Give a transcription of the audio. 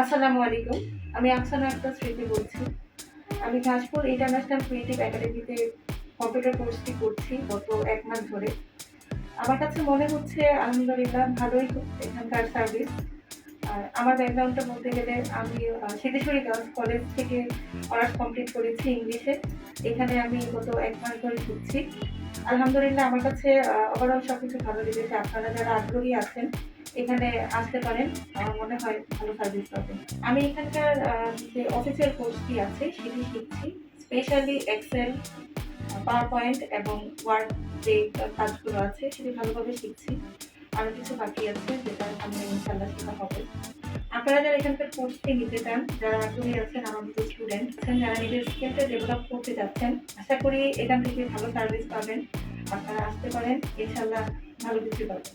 আসসালামু আলাইকুম। আমি আফসানা একটা স্মৃতি বলছি। আমি ঘাসপুর ইন্টারন্যাশনাল ক্রিয়েটিভ একাডেমিতে কম্পিউটার কোর্সটি করছি গত এক মাস ধরে। আমার কাছে মনে হচ্ছে, আলহামদুলিল্লাহ, ভালোই এখানকার সার্ভিস। আর আমার ব্যাকগ্রাউন্ডটা বলতে গেলে আমি সিদ্ধেশ্বরী গার্লস কলেজ থেকে অনার্স কমপ্লিট করেছি ইংলিশে। এখানে আমি গত এক মাস ধরে শিখছি আলহামদুলিল্লাহ, আমার কাছে ওভারঅল সব কিছু ভালো লেগেছে। আপনারা যারা আগ্রহী আছেন এখানে আসতে পারেন। আমার মনে হয় ভালো সার্ভিস পাবেন। আমি এখানকার যে অফিসিয়াল কোর্সটি আছে, সেটি শিখছি। স্পেশালি এক্সেল পাওয়ার পয়েন্ট এবং ওয়ার্ড যে কাজগুলো আছে, সেটি ভালোভাবে শিখছি। আরও কিছু বাকি আছে যেটা সামনে ইনশাল্লাহ শেখা হবে। আপনারা যারা এখানকার কোর্সটি নিতে চান, যারা আগ্রহী আছেন, আমার মতো স্টুডেন্ট আছেন, যারা নিজের স্কিলটা ডেভেলপ করতে যাচ্ছেন, আশা করি এখান থেকে ভালো সার্ভিস পাবেন। আপনারা আসতে পারেন ইনশাল্লাহ ভালো কিছু পাবেন।